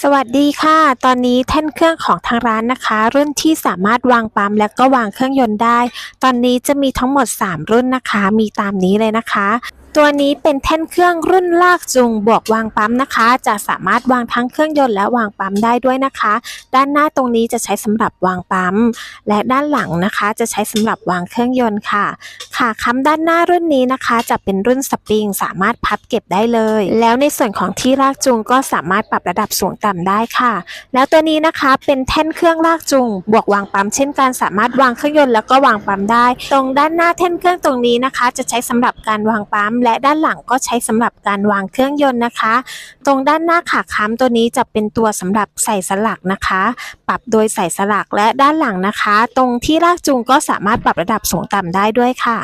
สวัสดีค่ะ ตอนนี้แท่นเครื่องของทางร้านนะคะ รุ่นที่สามารถวางปั๊มและก็วางเครื่องยนต์ได้ ตอนนี้จะมีทั้งหมด 3 รุ่นนะคะ มีตามนี้เลยนะคะ ตัวนี้เป็นแท่นเครื่องรุ่นลากจูงบวกวางปั๊มนะคะ จะสามารถวางทั้งเครื่องยนต์และวางปั๊มได้ด้วยนะคะ ด้านหน้าตรงนี้จะใช้สำหรับวางปั๊ม และด้านหลังนะคะ จะใช้สำหรับวางเครื่องยนต์ค่ะขาค้ำด้านหน้ารุ่นนี้นะคะ จะเป็นรุ่นสปริงสามารถพับเก็บได้เลย แล้วในส่วนของที่ลากจูงก็สามารถปรับระดับสูงต่ำได้ค่ะ แล้วตัวนี้นะคะเป็นแท่นเครื่องลากจูงบวกวางปั๊มเช่นกันสามารถวางเครื่องยนต์แล้วก็วางปั๊มได้ ตรงด้านหน้าแท่นเครื่องตรงนี้นะคะ จะใช้สำหรับการวางปั๊มและด้านหลังก็ใช้สำหรับการวางเครื่องยนต์นะคะ ตรงด้านหน้าขาค้ำตัวนี้จะเป็นตัวสำหรับใส่สลักนะคะ ปรับโดยใส่สลักและด้านหลังนะคะ ตรงที่ลากจูงก็สามารถปรับระดับสูงต่ำได้ด้วยค่ะ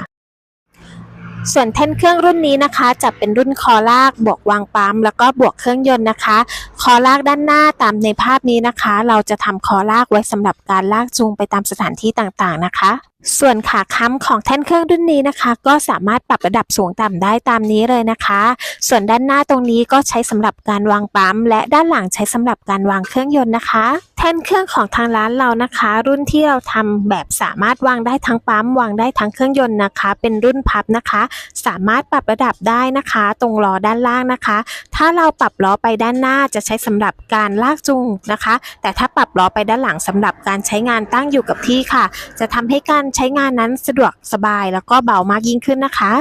ส่วนแท่นเครื่องรุ่นนี้นะคะ จะเป็นรุ่นคอลากบวกวางปั๊มแล้วก็บวกเครื่องยนต์นะคะ คอลากด้านหน้าตามในภาพนี้นะคะ เราจะทำคอลากไว้สำหรับการลากจูงไปตามสถานที่ต่างๆนะคะ ส่วนขาค้ำของแท่นเครื่องรุ่นนี้นะคะ ก็สามารถปรับระดับสูงต่ำได้ตามนี้เลยนะคะ ส่วนด้านหน้าตรงนี้ก็ใช้สำหรับการวางปั๊ม และด้านหลังใช้สำหรับการวางเครื่องยนต์นะคะ แท่นเครื่องของทางร้านเรานะคะ รุ่นที่เราทำแบบสามารถวางได้ทั้งปั๊มวางได้ทั้งเครื่องยนต์นะคะ เป็นรุ่นพับนะคะ สามารถปรับระดับได้นะคะ ตรงล้อด้านล่างนะคะ ถ้าเราปรับล้อไปด้านหน้าจะใช้สำหรับการลากจูงนะคะ แต่ถ้าปรับล้อไปด้านหลังสำหรับการใช้งานตั้งอยู่กับที่ค่ะ จะทำให้การใช้งานนั้นสะดวกสบายแล้วก็เบามากยิ่งขึ้นนะคะ